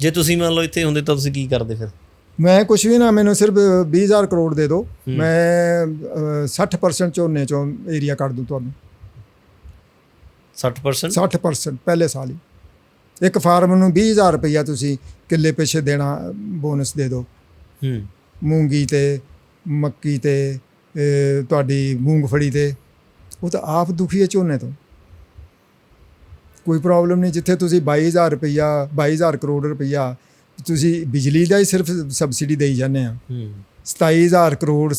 ਜੇ ਤੁਸੀਂ ਮੰਨ ਲਓ ਇੱਥੇ ਹੁੰਦੇ ਤਾਂ ਤੁਸੀਂ ਕੀ ਕਰਦੇ ਫਿਰ? ਮੈਂ ਕੁਝ ਵੀ ਨਾ ਮੈਨੂੰ ਸਿਰਫ 20000 ਕਰੋੜ ਦੇ ਦਿਓ। ਮੈਂ ਅਹ, 60% ਝੋਨੇ ਚੋਂ ਏਰੀਆ ਕੱਢ ਦੂੰ ਤੁਹਾਨੂੰ। 60% 60% ਪਹਿਲੇ ਸਾਲ ਹੀ। ਇੱਕ ਫਾਰਮ ਨੂੰ 20000 ਰੁਪਈਆ ਤੁਸੀਂ ਕਿੱਲੇ ਪਿੱਛੇ ਦੇਣਾ ਬੋਨਸ ਦੇ ਦਿਓ। ਹੂੰ। ਮੂੰਗੀ ਤੇ ਮੱਕੀ ਤੇ ਤੁਹਾਡੀ ਮੂੰਗਫੜੀ ਤੇ। ਉਹ ਤਾਂ ਆਪ ਦੁਖੀ ਹੈ ਝੋਨੇ ਤੋਂ। ਕੋਈ ਪ੍ਰੋਬਲਮ ਨਹੀਂ ਜਿੱਥੇ ਤੁਸੀਂ 22000 ਰੁਪਈਆ 22000 ਕਰੋੜ ਰੁਪਈਆ ਤੁਸੀਂ ਬਿਜਲੀ ਦਾ ਹੀ ਸਿਰਫ ਸਬਸਿਡੀ ਦੇਈ ਜਾਂਦੇ ਆ। ਹੂੰ। 27000 ਕਰੋੜ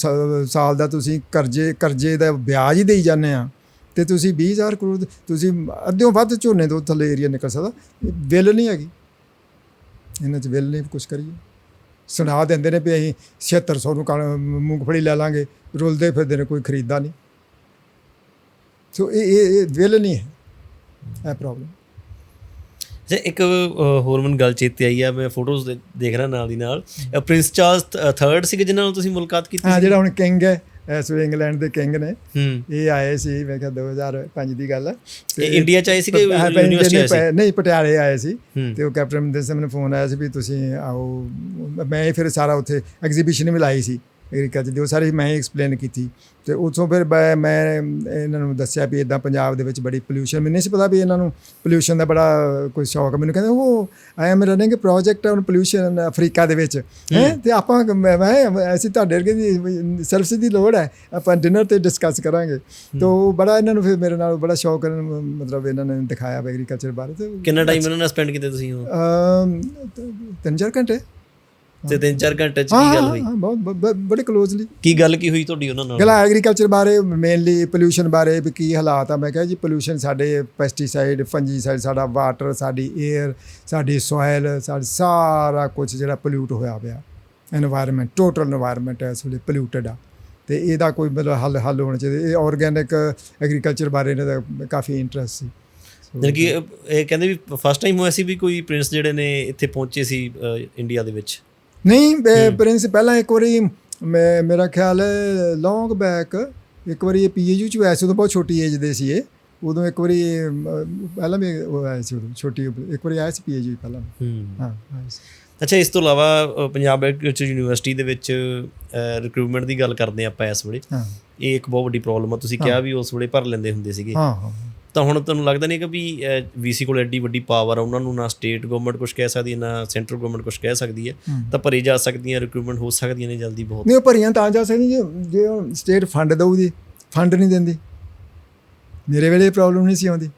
ਸਾਲ ਦਾ ਤੁਸੀਂ ਕਰਜ਼ੇ ਕਰਜ਼ੇ ਦਾ ਵਿਆਜ ਹੀ ਦੇਈ ਜਾਂਦੇ ਆ। ਤੇ ਤੁਸੀਂ 20000 ਕਰੋੜ ਤੁਸੀਂ ਅੱਧਿਓਂ ਵੱਧ ਝੋਨੇ ਤੋਂ ਥੱਲੇ ਏਰੀਆ ਨਿਕਲ ਸਕਦਾ ਬਿੱਲ ਨਹੀਂ ਹੈਗੀ। ਇਹਨਾਂ 'ਚ ਬਿੱਲ ਨਹੀਂ ਕੁਝ ਕਰੀਏ। ਸੁਣਾ ਦਿੰਦੇ ਨੇ ਵੀ ਅਸੀਂ 7600 ਨੂੰ ਮੂੰਗਫਲੀ ਲੈ ਲਾਂਗੇ ਰੁਲਦੇ ਫਿਰਦੇ ਨੇ ਕੋਈ ਖਰੀਦਦਾ ਨਹੀਂ। ਸੋ ਇਹ ਇਹ ਇਹ ਬਿੱਲ ਨਹੀਂ ਹੈ। ਇਹ ਪ੍ਰੋਬਲਮ ਜੇ ਇੱਕ ਹੋਰ ਮੈਨੂੰ ਗੱਲ ਚੇਤੇ ਆਈ ਆ ਮੈਂ ਫੋਟੋਜ਼ ਦੇਖ ਰਿਹਾ ਨਾਲ ਦੀ ਨਾਲ। ਪ੍ਰਿੰਸ ਚਾਰਲਸ ਥਰਡ ਸੀਗੇ ਜਿਨ੍ਹਾਂ ਨਾਲ ਤੁਸੀਂ ਮੁਲਾਕਾਤ ਕੀਤੀ ਹਾਂ ਜਿਹੜਾ ਹੁਣ ਕਿੰਗ ਹੈ ਇਸ ਵੇ ਇੰਗਲੈਂਡ ਦੇ ਕਿੰਗ ਨੇ। ਇਹ ਆਏ ਸੀ ਮੈਂ ਕਿਹਾ 2005 ਦੀ ਗੱਲ ਹੈ ਇਹ ਇੰਡੀਆ ਚ ਆਏ ਪ- ਹਾਂ, ਯੂਨੀਵਰਸਿਟੀ ਆਏ ਸੀ? ਨਹੀਂ, ਪਟਿਆਲੇ ਆਏ ਸੀ। ਤੇ ਉਹ ਕੈਪਟਨ ਸਿੰਘ ਮੈਨੂੰ ਫੋਨ ਆਇਆ ਸੀ ਵੀ ਤੁਸੀਂ ਆਓ। ਮੈਂ ਫਿਰ ਸਾਰਾ ਉੱਥੇ ਐਗਜ਼ੀਬਿਸ਼ਨ ਵੀ ਲਾਈ ਸੀ। ਐਗਰੀਕਲਚਰ ਦੀ ਉਹ ਸਾਰੀ ਮੈਂ ਹੀ ਐਕਸਪਲੇਨ ਕੀਤੀ। ਤੇ ਉੱਥੋਂ ਫਿਰ ਮੈਂ ਮੈਂ ਇਹਨਾਂ ਨੂੰ ਦੱਸਿਆ ਵੀ ਇਦਾਂ ਪੰਜਾਬ ਦੇ ਵਿੱਚ ਬੜੀ ਪੋਲਿਊਸ਼ਨ ਮੈਨੂੰ ਨਹੀਂ ਸੀ ਪਤਾ ਵੀ ਇਹਨਾਂ ਨੂੰ ਪੋਲਿਊਸ਼ਨ ਦਾ ਬੜਾ ਕੋਈ ਸ਼ੌਕ। ਮੈਨੂੰ ਕਹਿੰਦੇ ਉਹ I am running project on pollution Africa ਦੇ ਵਿੱਚ। ਹੈ? ਤੇ ਆਪਾਂ ਮੈਂ ਅਸੀਂ ਤੁਹਾਡੇ ਵਰਗੇ ਦੀ ਸਰਵਿਸ ਦੀ ਲੋੜ ਹੈ ਆਪਾਂ ਡਿਨਰ ਤੇ ਡਿਸਕਸ ਕਰਾਂਗੇ। ਤੋਂ ਬੜਾ ਇਹਨਾਂ ਨੂੰ ਫਿਰ ਮੇਰੇ ਨਾਲ ਬੜਾ ਸ਼ੌਕ ਇਹਨਾਂ ਨੂੰ ਮਤਲਬ ਇਹਨਾਂ ਨੇ ਦਿਖਾਇਆ ਐਗਰੀਕਲਚਰ ਬਾਰੇ। ਤੇ ਕਿੰਨਾ ਟਾਈਮ ਉਹਨਾਂ ਨਾਲ ਸਪੈਂਡ ਕੀਤਾ ਤੁਸੀਂ ਉਹ? ਤਿੰਨ ਚਾਰ ਘੰਟੇ। ਤੇ 3-4 ਘੰਟੇ ਚ ਕੀ ਗੱਲ ਹੋਈ? ਹਾਂ ਬਹੁਤ ਬੜੇ ক্লোਜ਼ਲੀ ਕੀ ਗੱਲ ਕੀ ਹੋਈ ਤੁਹਾਡੀ ਉਹਨਾਂ ਨਾਲ? ਗੱਲ ਐਗਰੀਕਲਚਰ ਬਾਰੇ ਮੇਨਲੀ ਪੋਲੂਸ਼ਨ ਬਾਰੇ ਵੀ ਕੀ ਹਾਲਾਤ ਆ। ਮੈਂ ਕਿਹਾ ਜੀ ਪੋਲੂਸ਼ਨ ਸਾਡੇ ਪੈਸਟੀਸਾਈਡ ਫੰਜੀਸਾਈਡ ਸਾਡਾ ਵਾਟਰ ਸਾਡੀ 에ਅਰ ਸਾਡੀ ਸੋਇਲ ਸਾਡਾ ਸਾਰਾ ਕੁਝ ਜਿਹੜਾ ਪੋਲੂਟ ਹੋਇਆ ਪਿਆ। এনवायरमेंट ਟੋਟਲ এনवायरमेंट ਇਸ ਵੇਲੇ ਪੋਲੂਟਡ ਆ। ਤੇ ਇਹਦਾ ਕੋਈ ਮਤਲਬ ਹੱਲ ਹੱਲ ਹੋਣਾ ਚਾਹੀਦਾ। ਇਹ ਆਰਗੈਨਿਕ ਐਗਰੀਕਲਚਰ ਬਾਰੇ ਇਹਨਾਂ ਦਾ ਕਾਫੀ ਇੰਟਰਸਟ ਸੀ। ਜਾਨੀ ਕਿ ਇਹ ਕਹਿੰਦੇ ਵੀ ਫਸਟ ਟਾਈਮ ਹੋਇਆ ਸੀ ਵੀ ਕੋਈ ਪ੍ਰਿੰਸ ਜਿਹੜੇ ਨੇ ਇੱਥੇ ਪਹੁੰਚੇ ਸੀ ਇੰਡੀਆ ਦੇ ਵਿੱਚ? ਨਹੀਂ ਪ੍ਰਿੰਸ ਪਹਿਲਾਂ ਇੱਕ ਵਾਰੀ ਮੈਂ ਮੇਰਾ ਖਿਆਲ ਹੈ ਲੌਂਗ ਬੈਕ ਇੱਕ ਵਾਰੀ ਇਹ ਪੀਏਯੂ ਚ ਹੋਇਆ ਸੀ ਉਦੋਂ ਬਹੁਤ ਛੋਟੀ ਏਜ ਦੇ ਸੀ ਇਹ। ਉਦੋਂ ਇੱਕ ਵਾਰੀ ਪਹਿਲਾਂ ਵੀ ਉਹ ਆਇਆ ਸੀ ਉਦੋਂ ਛੋਟੀ ਇੱਕ ਵਾਰੀ ਆਇਆ ਸੀ ਪੀਏਯੂ ਪਹਿਲਾਂ ਹੂੰ। ਅੱਛਾ ਇਸ ਤੋਂ ਇਲਾਵਾ ਪੰਜਾਬ ਐਗਰੀਕਲਚਰ ਯੂਨੀਵਰਸਿਟੀ ਦੇ ਵਿੱਚ ਰਿਕਰੂਟਮੈਂਟ ਦੀ ਗੱਲ ਕਰਦੇ ਆਪਾਂ ਇਸ ਵੇਲੇ। ਹਾਂ। ਇਹ ਇੱਕ ਬਹੁਤ ਵੱਡੀ ਪ੍ਰੋਬਲਮ ਆ ਤੁਸੀਂ ਕਿਹਾ ਵੀ ਉਸ ਵੇਲੇ ਭਰ ਲੈਂਦੇ ਹੁੰਦੇ ਸੀਗੇ। ਹਾਂ ਹਾਂ। ਤਾਂ ਹੁਣ ਤੁਹਾਨੂੰ ਲੱਗਦਾ ਨਹੀਂ ਕਿ ਵੀ ਵੀਸੀ ਕੋਲ ਐਡੀ ਵੱਡੀ ਪਾਵਰ ਆ ਉਹਨਾਂ ਨੂੰ ਨਾ ਸਟੇਟ ਗਵਰਨਮੈਂਟ ਕੁਝ ਕਹਿ ਸਕਦੀ ਹੈ ਨਾ ਸੈਂਟਰਲ ਗਵਰਨਮੈਂਟ ਕੁਝ ਕਹਿ ਸਕਦੀ ਹੈ। ਤਾਂ ਭਰੀ ਜਾ ਸਕਦੀਆਂ ਰਿਕਰੂਟਮੈਂਟ ਹੋ ਸਕਦੀਆਂ ਨੇ ਜਲਦੀ ਬਹੁਤ। ਨਹੀਂ ਉਹ ਭਰੀਆਂ ਤਾਂ ਜਾ ਸਕਦੀ ਜੇ ਸਟੇਟ ਫੰਡ ਦਊਗੀ ਫੰਡ ਨਹੀਂ ਦਿੰਦੀ। ਮੇਰੇ ਵੇਲੇ ਪ੍ਰੋਬਲਮ ਨਹੀਂ ਸੀ ਆਉਂਦੀ।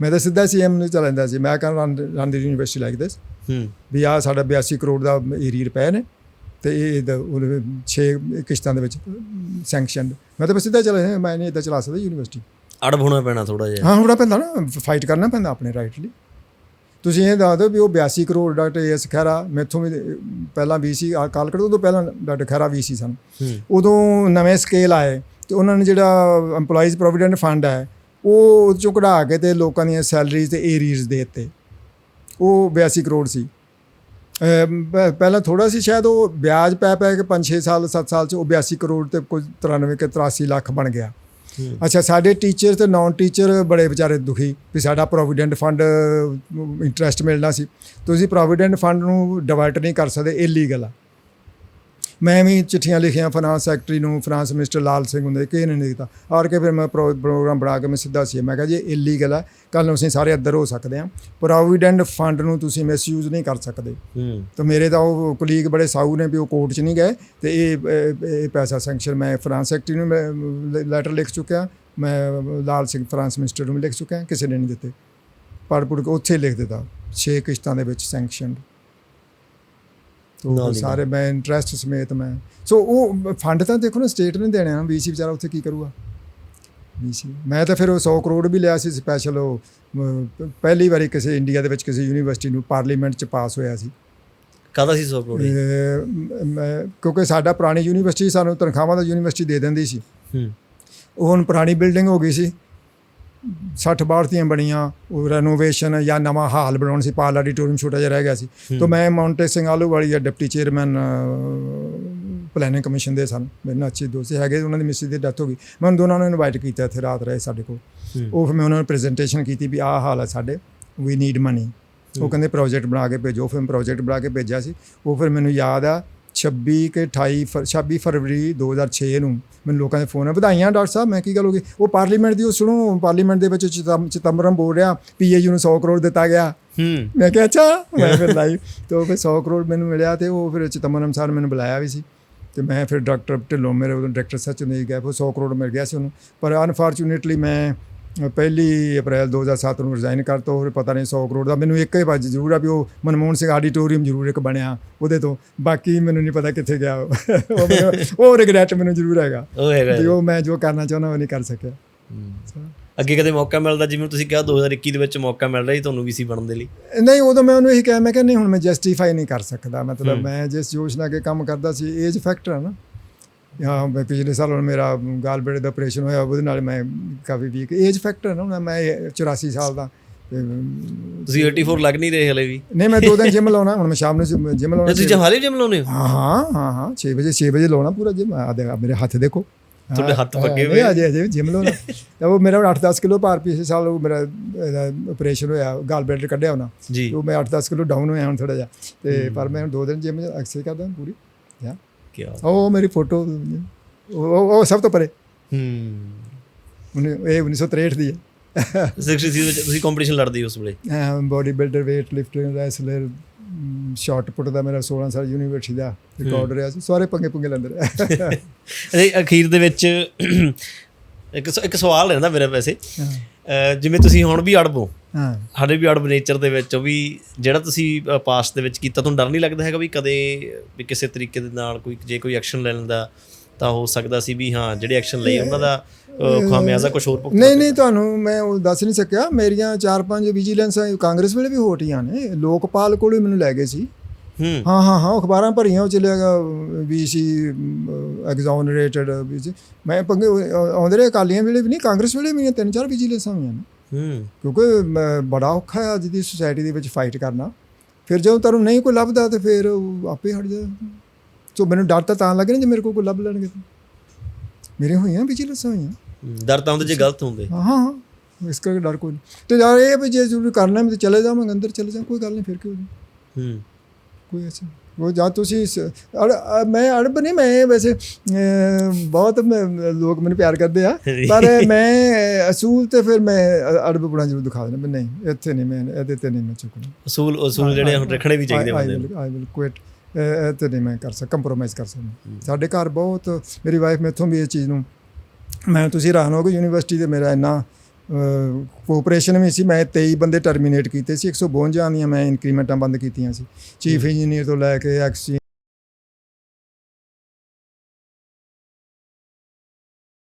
ਮੈਂ ਤਾਂ ਸਿੱਧਾ ਸੀਐਮ ਨੂੰ ਚਲਾਉਂਦਾ ਸੀ ਮੈਂ ਕਹਿੰਦਾ run the university like this ਹੂੰ। ਵੀ ਆ ਸਾਡਾ 82 ਕਰੋੜ ਦਾ ਏਰੀਆ ਰੁਪਏ ਨੇ ਤੇ ਇਹ 6 ਕਿਸ਼ਤਾਂ ਦੇ ਵਿੱਚ ਸੈਂਕਸ਼ਨ ਮੈਂ ਤਾਂ ਸਿੱਧਾ ਚਲਾ ਮੈਂ ਨਹੀਂ ਇਦਾਂ ਚਲਾ ਸਕਦਾ ਯੂਨੀਵਰਸਿਟੀ ਅੜਬ ਹੋਣਾ ਪੈਣਾ ਥੋੜਾ ਜਿਹਾ। ਹਾਂ ਹੋਣਾ ਪੈਂਦਾ ਨਾ ਫਾਈਟ ਕਰਨਾ ਪੈਂਦਾ ਆਪਣੇ ਰਾਈਟ ਲਈ। ਤੁਸੀਂ ਇਹ ਦੱਸ ਦਿਓ ਵੀ ਉਹ 82 ਕਰੋੜ ਡਾਕਟਰ ਏਐਸ ਖਹਿਰਾ ਮੈਥੋਂ ਵੀ ਪਹਿਲਾਂ ਵੀਸੀ ਕਾਲਕਟ ਤੋਂ ਪਹਿਲਾਂ ਡਾਕਟਰ ਖਹਿਰਾ ਵੀਸੀ ਸਨ। ਉਦੋਂ ਨਵੇਂ ਸਕੇਲ ਆਏ ਤੇ ਉਹਨਾਂ ਨੇ ਜਿਹੜਾ EMPLOYEES ਪ੍ਰੋਵੀਡੈਂਟ ਫੰਡ ਹੈ ਉਹ ਉਹ ਚੋਂ ਕਢਾ ਕੇ ਤੇ ਲੋਕਾਂ ਦੀਆਂ ਸੈਲਰੀਜ਼ ਤੇ ਏਰੀਅਰਸ ਦੇ ਦਿੱਤੇ। ਉਹ 82 ਕਰੋੜ ਸੀ। ਪਹਿਲਾਂ ਥੋੜਾ ਸੀ ਸ਼ਾਇਦ ਉਹ ਵਿਆਜ ਪੈ ਪੈ ਕੇ 5-6 ਸਾਲ 7 ਸਾਲ ਚ ਉਹ 82 ਕਰੋੜ ਤੇ ਕੁਝ 93 ਕੇ 83 ਲੱਖ ਬਣ ਗਿਆ। ਅੱਛਾ, ਸਾਡੇ ਟੀਚਰ ਤੇ ਨਾਨ ਟੀਚਰ ਬੜੇ ਵਿਚਾਰੇ ਦੁਖੀ ਵੀ ਸਾਡਾ ਪ੍ਰੋਵੀਡੈਂਟ ਫੰਡ ਇੰਟਰਸਟ ਮਿਲਣਾ ਸੀ। ਤੁਸੀਂ ਪ੍ਰੋਵੀਡੈਂਟ ਫੰਡ ਨੂੰ ਡਿਵਰਟ ਨਹੀਂ ਕਰ ਸਕਦੇ ਇਲੀਗਲ ਆ। ਮੈਂ ਵੀ ਚਿੱਠੀਆਂ ਲਿਖੀਆਂ ਫਾਈਨਾਂਸ ਸੈਕਟਰੀ ਨੂੰ ਫਾਈਨਾਂਸ ਮਿਨਿਸਟਰ ਲਾਲ ਸਿੰਘ ਹੁੰਦੇ ਕਿਸੇ ਨੇ ਨਹੀਂ ਦਿੱਤਾ ਔਰ ਕੇ ਫਿਰ ਮੈਂ ਪ੍ਰੋ- ਪ੍ਰੋਗਰਾਮ ਬਣਾ ਕੇ ਮੈਂ ਸਿੱਧਾ ਸੀ। ਮੈਂ ਕਿਹਾ ਜੀ ਇਲੀਗਲ ਹੈ ਕੱਲ ਨੂੰ ਅਸੀਂ ਸਾਰੇ ਅੱਦਰ ਹੋ ਸਕਦੇ ਹਾਂ। ਪ੍ਰੋਵੀਡੈਂਟ ਫੰਡ ਨੂੰ ਤੁਸੀਂ ਮਿਸਯੂਜ਼ ਨਹੀਂ ਕਰ ਸਕਦੇ। ਤਾਂ ਮੇਰੇ ਤਾਂ ਉਹ ਕੁਲੀਗ ਬੜੇ ਸਾਊ ਨੇ ਵੀ ਉਹ ਕੋਰਟ 'ਚ ਨਹੀਂ ਗਏ। ਤੇ ਇਹ ਪੈਸਾ ਸੈਂਕਸ਼ਨ ਮੈਂ ਫਰਾਂਸ ਸੈਕਟਰੀ ਨੂੰ ਮੈਂ ਲੈਟਰ ਲਿਖ ਚੁੱਕਿਆ। ਮੈਂ ਲਾਲ ਸਿੰਘ ਫਰਾਂਸ ਮਿਨਿਸਟਰ ਨੂੰ ਲਿਖ ਚੁੱਕਿਆ। ਕਿਸੇ ਨੇ ਨਹੀਂ ਦਿੱਤੇ। ਪੜ੍ਹ ਪੁੜ ਕੇ ਉੱਥੇ ਲਿਖ ਦਿੱਤਾ। 6 ਕਿਸ਼ਤਾਂ ਦੇ ਵਿੱਚ ਸੈਂਕਸ਼ਨ ਦੀ ਸਾਰੇ ਮੈਂ ਇੰਟਰਸਟ ਸਮੇਤ ਮੈਂ। ਸੋ ਉਹ ਫੰਡ ਤਾਂ ਦੇਖੋ ਨਾ ਸਟੇਟ ਨੇ ਦੇਣੇ ਆ ਵੀਸੀ ਵਿਚਾਰਾ ਉੱਥੇ ਕੀ ਕਰੂਗਾ? ਵੀਸੀ ਮੈਂ ਤਾਂ ਫਿਰ ਉਹ 100 ਕਰੋੜ ਵੀ ਲਿਆ ਸੀ ਸਪੈਸ਼ਲ ਉਹ ਪਹਿਲੀ ਵਾਰੀ ਕਿਸੇ ਇੰਡੀਆ ਦੇ ਵਿੱਚ ਕਿਸੇ ਯੂਨੀਵਰਸਿਟੀ ਨੂੰ ਪਾਰਲੀਮੈਂਟ 'ਚ ਪਾਸ ਹੋਇਆ ਸੀ। ਕਾਹਦਾ ਸੀ 100 ਕਰੋੜ ਕਿਉਂਕਿ ਸਾਡਾ ਪੁਰਾਣੀ ਯੂਨੀਵਰਸਿਟੀ ਸਾਨੂੰ ਤਨਖਾਹਾਂ ਦਾ ਯੂਨੀਵਰਸਿਟੀ ਦੇ ਦਿੰਦੀ ਸੀ। ਹੂੰ। ਉਹ ਹੁਣ ਪੁਰਾਣੀ ਬਿਲਡਿੰਗ ਹੋ ਗਈ ਸੀ। 60 ਬਾਰਤੀਆਂ ਬਣੀਆਂ ਉਹ ਰੈਨੋਵੇਸ਼ਨ ਜਾਂ ਨਵਾਂ ਹਾਲ ਬਣਾਉਣ ਸੀ ਪਾਲ ਆਡੀਟੋਰੀਅਮ ਛੋਟਾ ਜਿਹਾ ਰਹਿ ਗਿਆ ਸੀ। ਤਾਂ ਮੈਂ ਮਾਉਂਟੇ ਸਿੰਘ ਆਲੂਵਾਲੀ ਦਾ ਡਿਪਟੀ ਚੇਅਰਮੈਨ ਪਲੈਨਿੰਗ ਕਮਿਸ਼ਨ ਦੇ ਸਨ। ਮੇਰੇ ਨਾਲ ਅੱਛੇ ਦੋਸਤ ਹੈਗੇ ਉਹਨਾਂ ਦੀ ਮਿਸਿਸ ਦੀ ਡੈਥ ਹੋ ਗਈ। ਮੈਂ ਉਹਨਾਂ ਦੋਨਾਂ ਨੂੰ ਇਨਵਾਈਟ ਕੀਤਾ ਇੱਥੇ ਰਾਤ ਰਹੇ ਸਾਡੇ ਕੋਲ। ਉਹ ਫਿਰ ਮੈਂ ਉਹਨਾਂ ਨੂੰ ਪ੍ਰੈਜੈਂਟੇਸ਼ਨ ਕੀਤੀ ਵੀ ਆਹ ਹਾਲ ਹੈ ਸਾਡੇ ਵੀ ਨੀਡ ਮਨੀ ਉਹ ਕਹਿੰਦੇ ਪ੍ਰੋਜੈਕਟ ਬਣਾ ਕੇ ਭੇਜੋ। ਫਿਰ ਮੈਂ ਪ੍ਰੋਜੈਕਟ ਬਣਾ ਕੇ ਭੇਜਿਆ ਸੀ। ਉਹ ਫਿਰ ਮੈਨੂੰ ਯਾਦ ਆ 26 ਕਿ 28 ਫਰ- 26 ਫਰਵਰੀ 2006 ਨੂੰ ਮੈਨੂੰ ਲੋਕਾਂ ਦੇ ਫੋਨ ਆ ਵਧਾਈਆਂ ਡਾਕਟਰ ਸਾਹਿਬ ਮੈਂ ਕੀ ਗੱਲ ਹੋ ਗਈ? ਉਹ ਪਾਰਲੀਮੈਂਟ ਦੀ ਉਹ ਸੁਣੋ ਪਾਰਲੀਮੈਂਟ ਦੇ ਵਿੱਚ ਚਿਦੰਬਰਮ ਬੋਲ ਰਿਹਾ ਪੀਏਯੂ ਨੂੰ 100 ਕਰੋੜ ਦਿੱਤਾ ਗਿਆ। ਹੂੰ। ਮੈਂ ਕਿਹਾ ਅੱਛਾ। ਮੈਂ ਫਿਰ ਲਾਈ ਤੇ ਉਹ ਫਿਰ 100 ਕਰੋੜ ਮੈਨੂੰ ਮਿਲਿਆ ਤੇ ਉਹ ਫਿਰ ਚਿਤੰਬਰਮ ਸਰ ਮੈਨੂੰ ਬੁਲਾਇਆ ਵੀ ਸੀ। ਤੇ ਮੈਂ ਫਿਰ ਡਾਕਟਰ ਢਿੱਲੋਂ ਮੇਰੇ ਉਦੋਂ ਡਾਇਰੈਕਟਰ ਸਚਿਨ ਦੇ ਗਿਆ ਉਹ 100 ਕਰੋੜ ਮਿਲ ਗਿਆ ਸੀ ਉਹਨੂੰ। ਪਰ ਅਨਫੋਰਚੂਨੇਟਲੀ ਮੈਂ ਪਹਿਲੀ ਅਪ੍ਰੈਲ 2007 ਨੂੰ ਰਿਜ਼ਾਈਨ ਕਰਤਾ ਉਹ ਫਿਰ ਪਤਾ ਨਹੀਂ 100 ਕਰੋੜ ਦਾ ਮੈਨੂੰ ਇੱਕ ਹੀ ਬਾਜ ਜ਼ਰੂਰ ਆ ਵੀ ਉਹ ਮਨਮੋਹਨ ਸਿੰਘ ਆਡੀਟੋਰੀਅਮ ਜ਼ਰੂਰ ਇੱਕ ਬਣਿਆ ਉਹਦੇ ਤੋਂ ਬਾਕੀ ਮੈਨੂੰ ਨਹੀਂ ਪਤਾ ਕਿੱਥੇ ਗਿਆ ਉਹ। ਰਿਗਰੈਟ ਮੈਨੂੰ ਜ਼ਰੂਰ ਹੈਗਾ। ਉਹ ਹੈਗਾ ਉਹ ਮੈਂ ਜੋ ਕਰਨਾ ਚਾਹੁੰਦਾ ਉਹ ਨਹੀਂ ਕਰ ਸਕਿਆ। ਅੱਗੇ ਕਦੇ ਮੌਕਾ ਮਿਲਦਾ ਜਿਵੇਂ ਤੁਸੀਂ ਕਿਹਾ 2021 ਦੇ ਵਿੱਚ ਮੌਕਾ ਮਿਲ ਰਿਹਾ ਸੀ ਤੁਹਾਨੂੰ ਵੀਸੀ ਬਣਨ ਦੇ ਲਈ? ਨਹੀਂ ਉਦੋਂ ਮੈਂ ਉਹਨੂੰ ਇਹੀ ਕਿਹਾ ਮੈਂ ਕਿਹਾ ਨਹੀਂ ਹੁਣ ਮੈਂ ਜਸਟੀਫਾਈ ਨਹੀਂ ਕਰ ਸਕਦਾ। ਮਤਲਬ ਮੈਂ ਜਿਸ ਨਾਲ ਕੇ ਕੰਮ ਕਰਦਾ ਸੀ ਏਜ ਫੈਕਟਰ ਹੈ ਨਾ। ਹਾਂ ਮੈਂ ਪਿਛਲੇ ਸਾਲ ਹੁਣ ਮੇਰਾ ਗਾਲ ਬੇੜੇ ਦਾ ਆਪਰੇਸ਼ਨ ਹੋਇਆ ਉਹਦੇ ਨਾਲ ਮੈਂ ਕਾਫੀ ਵੀਕ ਏਜ ਫੈਕਟਰ ਨਾ ਹੁਣ ਮੈਂ 84 ਸਾਲ ਦਾ। ਤੁਸੀਂ 84 ਲੱਗ ਨਹੀਂ ਰਹੇ ਹਲੇ ਵੀ? ਨਹੀਂ ਮੈਂ ਦੋ ਦਿਨ ਜਿਮ ਲਾਉਣਾ ਹੁਣ ਮੈਂ ਸ਼ਾਮ ਨੂੰ ਜਿਮ ਲਾਉਣਾ ਤੁਸੀਂ ਹਾਲੇ ਜਿਮ ਲਾਉਨੇ ਹੋ? ਹਾਂ ਹਾਂ ਹਾਂ ਹਾਂ 6 ਵਜੇ 6 ਵਜੇ ਲਾਉਣਾ ਪੂਰਾ ਜਿਮ ਆ ਦੇ- ਆ ਮੇਰੇ ਹੱਥ ਦੇਖੋ। ਤੁਹਾਡੇ ਹੱਥ ਪੱਕੇ ਹੋਏ? ਅਜੇ ਅਜੇ ਜਿਮ ਲਾਉਣਾ। ਤਾਂ ਉਹ ਮੇਰਾ 8-10 ਕਿਲੋ ਭਾਰ ਪਿਛਲੇ ਸਾਲ ਉਹ ਮੇਰਾ ਆਪਰੇਸ਼ਨ ਹੋਇਆ ਗਾਲ ਬੈਲਟ ਕੱਢਿਆ ਉਹਨਾਂ। ਜੀ। ਉਹ ਮੈਂ 8-10 ਕਿਲੋ ਡਾਊਨ ਹੋਇਆ ਹੁਣ ਥੋੜਾ ਜਿਹਾ। ਤੇ ਪਰ ਮੈਂ ਹੁਣ ਦੋ ਦਿਨ ਜਿਮ ਐਕਸਰਸਾਈਜ਼ ਕਰਦਾ ਪੂਰੀ। ਯਾ ਕੀ ਉਹ ਮੇਰੀ ਫੋਟੋ ਉਹ ਸਭ ਤੋਂ ਪਰੇ। ਹੂੰ। ਇਹ 1963 ਦੀ ਹੈ। 60 ਸੀ ਤੁਸੀਂ ਕੰਪੀਟੀਸ਼ਨ ਲੜਦੇ ਹੋ ਉਸ ਵੇਲੇ? Body builder weight lifter wrestler shot put ਦਾ ਮੇਰਾ 16 ਸਾਲ ਯੂਨੀਵਰਸਿਟੀ ਦਾ ਰਿਕਾਰਡ ਰਿਹਾ ਸੀ। ਸਾਰੇ ਪੰਗੇ ਪੰਗੇ ਲੈਂਦੇ ਰਹੇ। ਅਖੀਰ ਦੇ ਵਿੱਚ ਇੱਕ ਇੱਕ ਸਵਾਲ ਰਹਿੰਦਾ ਮੇਰੇ ਵੈਸੇ। ਜਿਵੇਂ ਤੁਸੀਂ ਹੁਣ ਵੀ ਅੜਬੋ ਹਾਂ ਸਾਡੇ ਵੀ ਅੜਬ ਨੇਚਰ ਦੇ ਵਿੱਚ ਉਹ ਵੀ ਜਿਹੜਾ ਤੁਸੀਂ ਪਾਸਟ ਦੇ ਵਿੱਚ ਕੀਤਾ ਤੁਹਾਨੂੰ ਡਰ ਨਹੀਂ ਲੱਗਦਾ ਹੈਗਾ ਵੀ ਕਦੇ ਵੀ ਕਿਸੇ ਤਰੀਕੇ ਦੇ ਨਾਲ ਕੋਈ ਜੇ ਕੋਈ ਐਕਸ਼ਨ ਲੈ ਲੈਂਦਾ ਤਾਂ ਹੋ ਸਕਦਾ ਸੀ ਵੀ ਹਾਂ ਜਿਹੜੇ ਐਕਸ਼ਨ ਲਏ ਉਹਨਾਂ ਦਾ ਖਾਮਿਆਜ਼ਾ ਕੁਝ ਹੋਰ ਭੁਗਤਣਾ ਨਹੀਂ ਨਹੀਂ ਤੁਹਾਨੂੰ ਮੈਂ ਉਹ ਦੱਸ ਨਹੀਂ ਸਕਿਆ। ਮੇਰੀਆਂ ਚਾਰ ਪੰਜ ਵਿਜੀਲੈਂਸ ਕਾਂਗਰਸ ਵੇਲੇ ਵੀ ਹੋਟੀਆਂ ਨੇ। ਲੋਕਪਾਲ ਕੋਲ ਹੀ ਮੈਨੂੰ ਲੈ ਗਏ ਸੀ। ਹੂੰ। ਹਾਂ ਹਾਂ ਅਖਬਾਰਾਂ ਭਰੀਆਂ ਉਹ ਚੱਲਿਆਗਾ ਵੀ ਸੀ ਐਗਜ਼ੋਨਰੇਟਡ ਵੀ ਸੀ। ਮੈਂ ਪੰਗੇ ਆਉਂਦੇ ਰਹੇ ਅਕਾਲੀਆਂ ਵੇਲੇ ਵੀ ਨਹੀਂ ਕਾਂਗਰਸ ਵੇਲੇ ਵੀ ਤਿੰਨ ਚਾਰ ਵਿਜੀਲੈਂਸਾਂ ਹੋਈਆਂ ਨੇ। ਹੂੰ। ਕਿਉਂਕਿ ਬੜਾ ਔਖਾ ਹੈ ਅੱਜ ਦੀ ਸੋਸਾਇਟੀ ਦੇ ਵਿੱਚ ਫਾਈਟ ਕਰਨਾ। ਫਿਰ ਜਦੋਂ ਤੁਹਾਨੂੰ ਨਹੀਂ ਕੋਈ ਲੱਭਦਾ ਤੇ ਫਿਰ ਆਪੇ ਹਟ ਜਾ। ਸੋ ਮੈਨੂੰ ਡਰ ਤਾਂ ਤਾਂ ਲੱਗੇ ਨਾ ਜੇ ਮੇਰੇ ਕੋਲ ਕੋਈ ਲੱਭ ਲੈਣਗੇ ਮੇਰੇ ਹੋਈਆਂ ਵਿਜੀਲੈਂਸਾਂ ਹੋਈਆਂ। ਡਰ ਤਾਂ ਹੁੰਦੇ ਜੇ ਗਲਤ ਹੁੰਦੇ। ਹਾਂ ਹਾਂ ਇਸ ਕਰਕੇ ਡਰ ਕੋਈ ਨਹੀਂ। ਤੇ ਯਾਰ ਇਹ ਵੀ ਜੇ ਜ਼ਰੂਰ ਕਰਨਾ ਮੈਂ ਤੇ ਚਲੇ ਜਾਵਾਂਗਾ ਅੰਦਰ ਚਲੇ ਜਾ ਕੋਈ ਗੱਲ ਨਹੀਂ ਫਿਰ ਕਿਉਂ ਹੂੰ। ਕੋਈ ਐਸਾ ਉਹ ਜਾਂ ਤੁਸੀਂ ਮੈਂ ਅੜਬ ਨਹੀਂ ਮੈਂ ਵੈਸੇ ਬਹੁਤ ਲੋਕ ਮੈਨੂੰ ਪਿਆਰ ਕਰਦੇ ਆ। ਪਰ ਮੈਂ ਅਸੂਲ ਤੇ ਫਿਰ ਮੈਂ ਅੜਬ ਬਣਾ ਜ਼ਰੂਰ ਦਿਖਾ ਦੇਣਾ ਵੀ ਨਹੀਂ ਇੱਥੇ ਨਹੀਂ ਮੈਂ ਇਹਦੇ ਤੇ ਨਹੀਂ ਮੈਂ ਚੁੱਕਣਾ ਅਸੂਲ ਅਸੂਲ ਜਿਹੜੇ ਹੁਣ ਰੱਖਣੇ ਵੀ ਚਾਹੀਦੇ ਬੰਦੇ ਨੂੰ। ਆਈ ਵਿਲ ਕੁਇਟ ਤੇ ਨਹੀਂ ਮੈਂ ਕਰ ਸਕ ਕੰਪਰੋਮਾਈਜ਼ ਕਰ ਸਕਦਾ। ਸਾਡੇ ਘਰ ਬਹੁਤ ਮੇਰੀ ਵਾਈਫ ਮੈਥੋਂ ਵੀ ਇਹ ਚੀਜ਼ ਨੂੰ ਮੈਂ ਤੁਸੀਂ ਹੈਰਾਨ ਹੋਗੇ ਯੂਨੀਵਰਸਿਟੀ ਤੇ ਮੇਰਾ ਇੰਨਾ ਕੋਆਪਰੇਸ਼ਨ ਵੀ ਸੀ ਮੈਂ 23 ਬੰਦੇ ਟਰਮੀਨੇਟ ਕੀਤੇ ਸੀ 152 ਦੀਆਂ ਮੈਂ ਇਨਕਰੀਮੈਂਟਾਂ ਬੰਦ ਕੀਤੀਆਂ ਸੀ। ਚੀਫ ਇੰਜੀਨੀਅਰ ਤੋਂ ਲੈ ਕੇ ਐਕਸ